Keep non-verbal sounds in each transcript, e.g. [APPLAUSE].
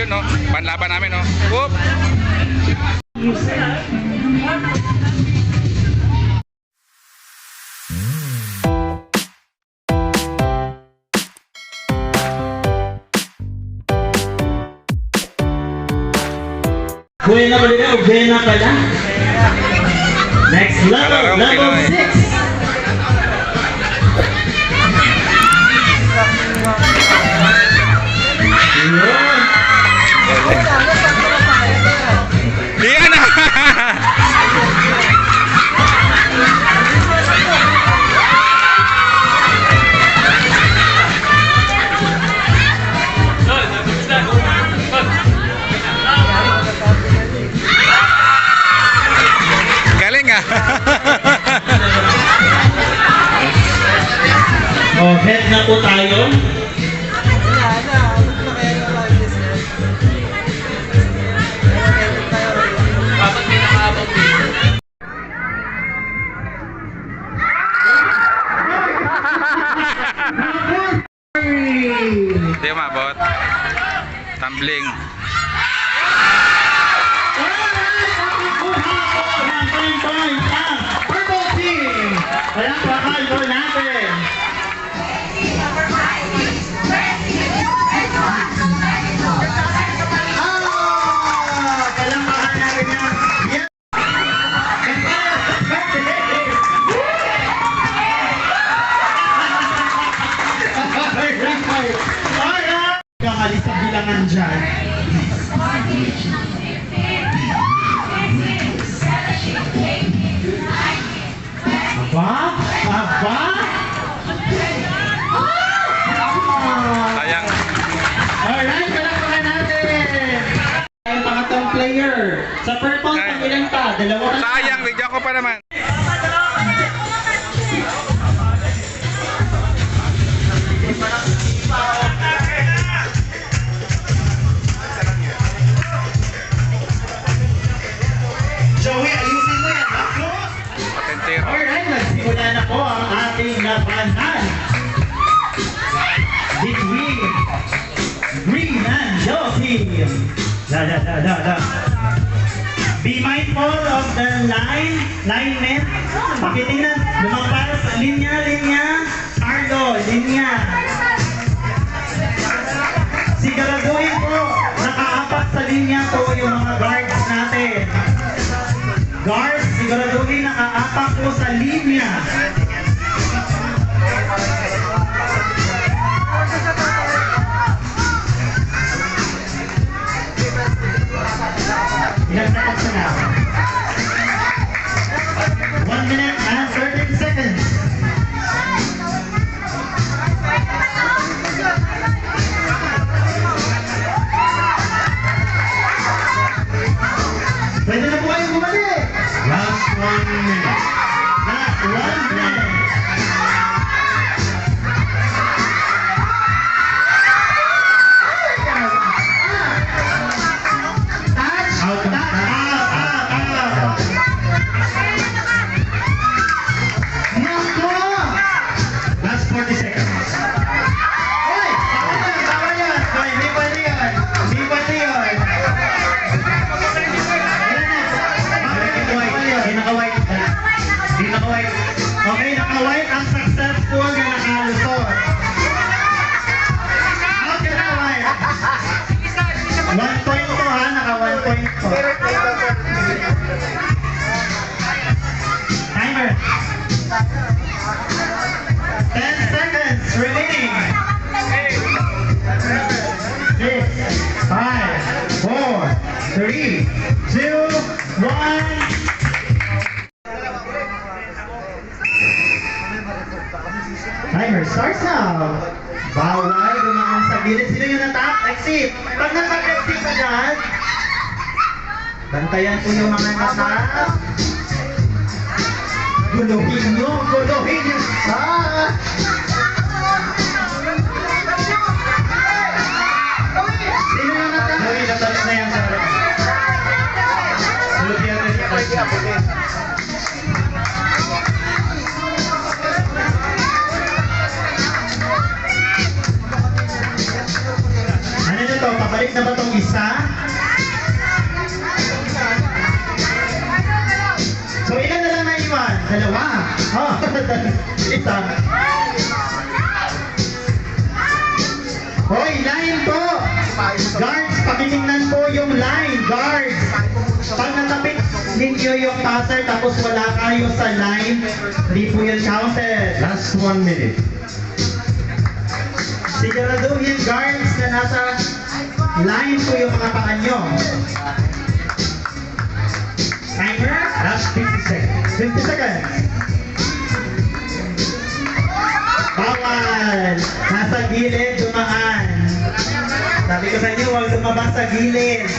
Yun, no? Panlaban namin, no? Whoop! Kuya na pala, Kuya na pala. Next level, level Pinoy. 6. Oh, head na po tayo. Hindi umabot. Tumbling. Walang bakal ko natin. Kakalis sa bilangan dyan. Aba? Ah! Sayang. Alright, palakpakan natin! Ang pangatong player. Sa purple, Ay. pangilan pa? Dalawa na. Sayang, video ko pa naman. Joey, ayusin mo yan. Patentero. Alright, nagsimula na po ang ating labanan. Between Green and Yellow team. Da, da, da, da, da. Be mindful of the line, linemen. Pakitingnan, lumabas, linya, linya. Carlo, linya. Siguraduhin po, nakaapat sa linya po yung mga guards natin. Guards, siguraduhin nakaapak po sa linya. Timer. 10 seconds remaining. Six, five, four, three, two, one. Timer starts now. Bawal dumaan sa gilid. Sino yung natap? Exit. Pag natap-exit dyan, bantayan po yung mga natap. Guluhin nyo, guluhin nyo. Ah! Dalawa. Oh, [LAUGHS] isa. Hoy, line po! Guards, pakitingnan po yung line. Guards! Pag natapit ninyo yung passer tapos wala kayo sa line, hindi po yun counted. Last one minute. Siguraduhin guards na nasa line po yung mga paa nyo. Last 50 seconds. 50 seconds. Bawal! Nasa gilid, dumaan. Sabi ko sa inyo, huwag lumabas sa gilid.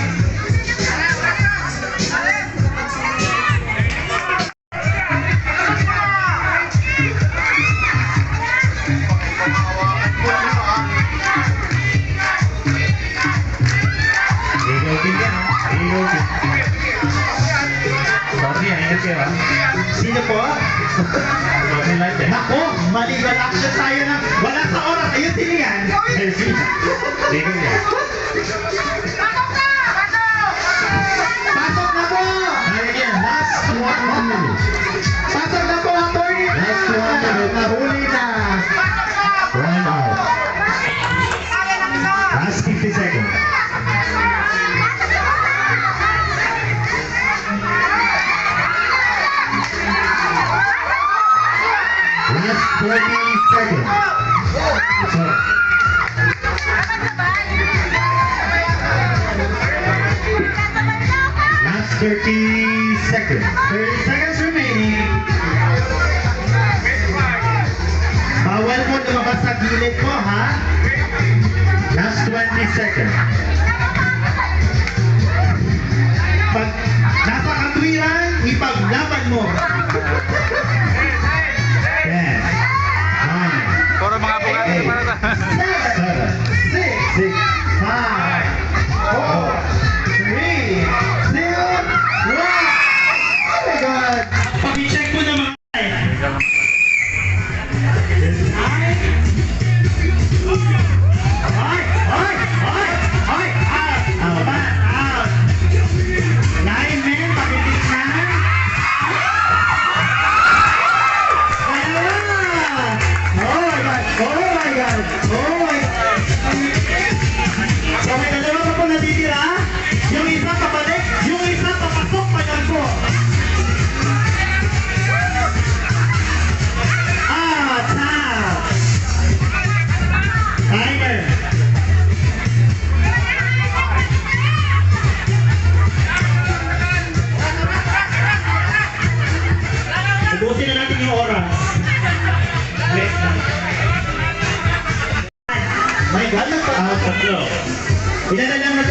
Pasok na po ang attorney! Last one minute. Nahuli na! One out. Last 50 seconds. Last 20 seconds. Sorry. Last 30 seconds. 30 seconds remaining. Bawal mo lumabas sa gilid mo, ha? Last 20 seconds.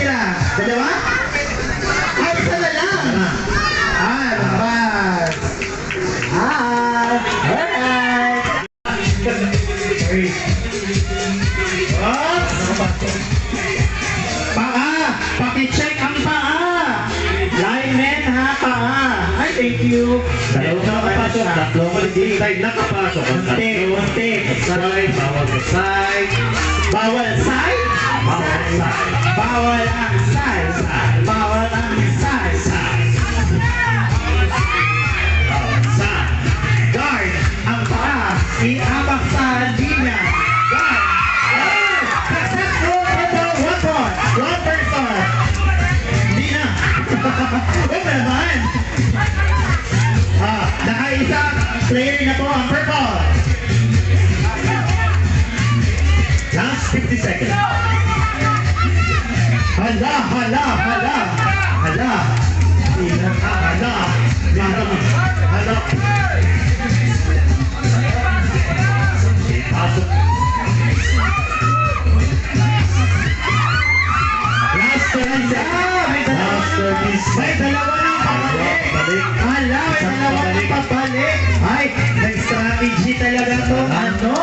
Na natira? Dalawa? Ay, isa na lang! Ah, labas! Ah, alright! Three. Oh! Paa! Pakicheck ang paa! Lineman ha, paa! Ay, thank you! Dalawang nakapasok, tatlo maligid side nakapasok. Ang Unti, unti. side, bawal sa side, Bawal side? Bawal side. Bawal ang size! Bawal ang size! Bawal side. Guard, ang paa, iabak sa linya. Guard, guard, successful in the one point. One person. Hindi na. Huwag na naman. Ah, nakaisa player na po ang purple. Last 50 seconds. Hala, hala, hala. Hala. Hala, hala. Hala. Ipasok. Last 30 seconds. May dalawa Last na. 30 May dalawa na pabalik. Balik. Hala, may dalawa na pabalik. Ay, nag-strategy talaga to. Ano?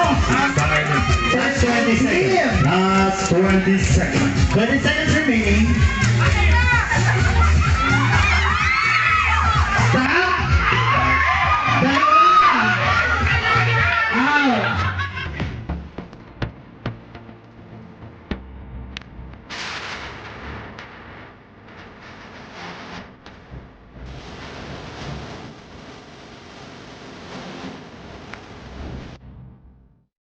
Last 20 seconds. Last 20 seconds. 20 seconds remaining.